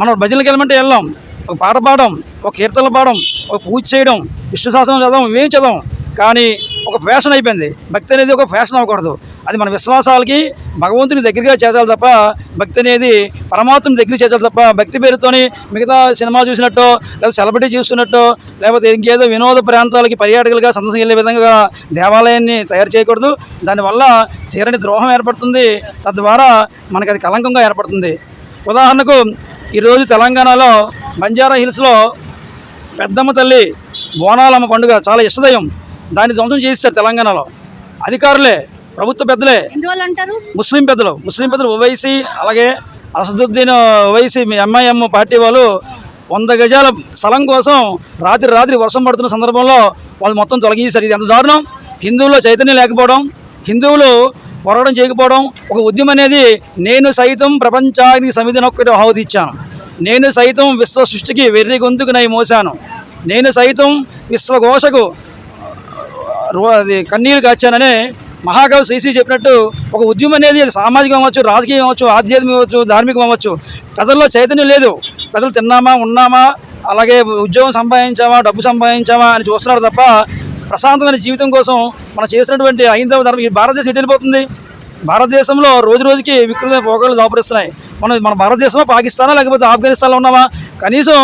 మనం భజనలకు వెళ్ళమంటే వెళ్ళాం. ఒక పాట పాడడం ఒక కీర్తనలు పాడడం ఒక పూజ చేయడం విష్ణు శాసనం చదవం ఇవేం చదవం. కానీ ఒక ఫ్యాషన్ అయిపోయింది. భక్తి అనేది ఒక ఫ్యాషన్ అవ్వకూడదు. అది మన విశ్వాసాలకి భగవంతుని దగ్గరగా చేర్చాలి తప్ప భక్తి అనేది పరమాత్మని దగ్గర చేర్చాలి తప్ప భక్తి పేరుతోని మిగతా సినిమా చూసినట్టు లేకపోతే సెలబ్రిటీ చూసుకున్నట్టు లేకపోతే ఇంకేదో వినోద ప్రాంతాలకి పర్యాటకులుగా సందర్శన వెళ్ళే విధంగా దేవాలయాన్ని తయారు చేయకూడదు. దానివల్ల తీరని ద్రోహం ఏర్పడుతుంది. తద్వారా మనకి అది కలంకంగా ఏర్పడుతుంది. ఉదాహరణకు ఈరోజు తెలంగాణలో బంజారా హిల్స్లో పెద్దమ్మ తల్లి బోనాలమ్మ పండుగ చాలా ఇష్టదయం దాన్ని ధ్వంసం చేస్తారు తెలంగాణలో. అధికారులే ప్రభుత్వ పెద్దలే ముస్లిం పెద్దలు ముస్లిం పెద్దలు ఓవైసీ అలాగే అసదుద్దీన్ ఓవైసీ మీ ఎంఐఎం పార్టీ వాళ్ళు వంద గజాల స్థలం కోసం రాత్రి రాత్రి వర్షం పడుతున్న సందర్భంలో వాళ్ళు మొత్తం తొలగించారు ఇది ఎంత దారుణం? హిందువుల్లో చైతన్యం లేకపోవడం హిందువులు పోరాటం చేయకపోవడం ఒక ఉద్యమం అనేది నేను సైతం ప్రపంచానికి సమితినొక్కటి ఆహుతి ఇచ్చాను నేను సైతం విశ్వ సృష్టికి వెర్రి గొంతుకు నై నేను సైతం విశ్వఘోషకు అది కన్నీరు కాచాననే మహాకవి శ్రీశ్రీ చెప్పినట్టు ఒక ఉద్యమం అనేది అది సామాజికం అవ్వచ్చు రాజకీయం అవ్వచ్చు ఆధ్యాత్మికం అవ్వచ్చు ధార్మికం అవ్వచ్చు. ప్రజల్లో చైతన్యం లేదు. ప్రజలు తిన్నామా ఉన్నామా అలాగే ఉద్యోగం సంపాదించామా డబ్బు సంపాదించామా అని చూస్తున్నారు తప్ప ప్రశాంతమైన జీవితం కోసం మనం చేసినటువంటి ఐదవ ధర్మం ఈ భారతదేశం ఎటు వెళ్ళిపోతుంది? భారతదేశంలో రోజు రోజుకి వికృతమైన పోకడలు దాపరిస్తున్నాయి. మనం మన భారతదేశమా పాకిస్తానా లేకపోతే ఆఫ్ఘనిస్తాన్లో ఉన్నామా? కనీసం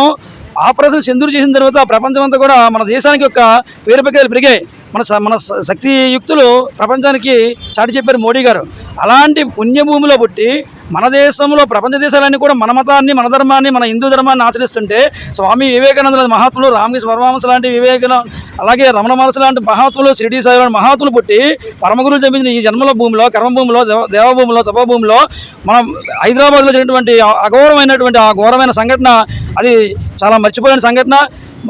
ఆపరేషన్ సింధూరు చేసిన తర్వాత ప్రపంచం అంతా కూడా మన దేశానికి యొక్క పేరు పెరిగాయి. మన స- మన శక్తియుక్తులు శక్తి యుక్తులు ప్రపంచానికి చాటి చెప్పారు మోడీ గారు. అలాంటి పుణ్యభూమిలో పుట్టి మన దేశంలో ప్రపంచ దేశాలన్నీ కూడా మన మతాన్ని మన ధర్మాన్ని మన హిందూ ధర్మాన్ని ఆచరిస్తుంటే స్వామి వివేకానంద మహాత్ములు రామకృష్ణ పరమహంస లాంటి వివేకానంద అలాగే రమణ మహర్షి లాంటి మహాత్ములు షిరిడి సాయి లాంటి మహాత్ములు పుట్టి పరమగురులు జన్మించిన ఈ జన్మల భూమిలో కర్మభూమిలో దేవ దేవభూమిలో తపభూమిలో మనం హైదరాబాద్లో జరిగినటువంటి అఘోరమైనటువంటి ఆ ఘోరమైన సంఘటన అది చాలా మర్చిపోయిన సంఘటన.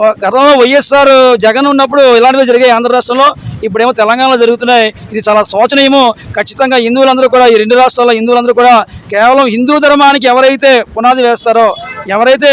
గతంలో వైఎస్ఆర్ జగన్ ఉన్నప్పుడు ఇలాంటివి జరిగాయి ఆంధ్ర రాష్ట్రంలో. ఇప్పుడేమో తెలంగాణలో జరుగుతున్నాయి. ఇది చాలా శోచనీయము. ఖచ్చితంగా హిందువులందరూ కూడా ఈ రెండు రాష్ట్రాల్లో హిందువులందరూ కూడా కేవలం హిందూ ధర్మానికి ఎవరైతే పునాది వేస్తారో ఎవరైతే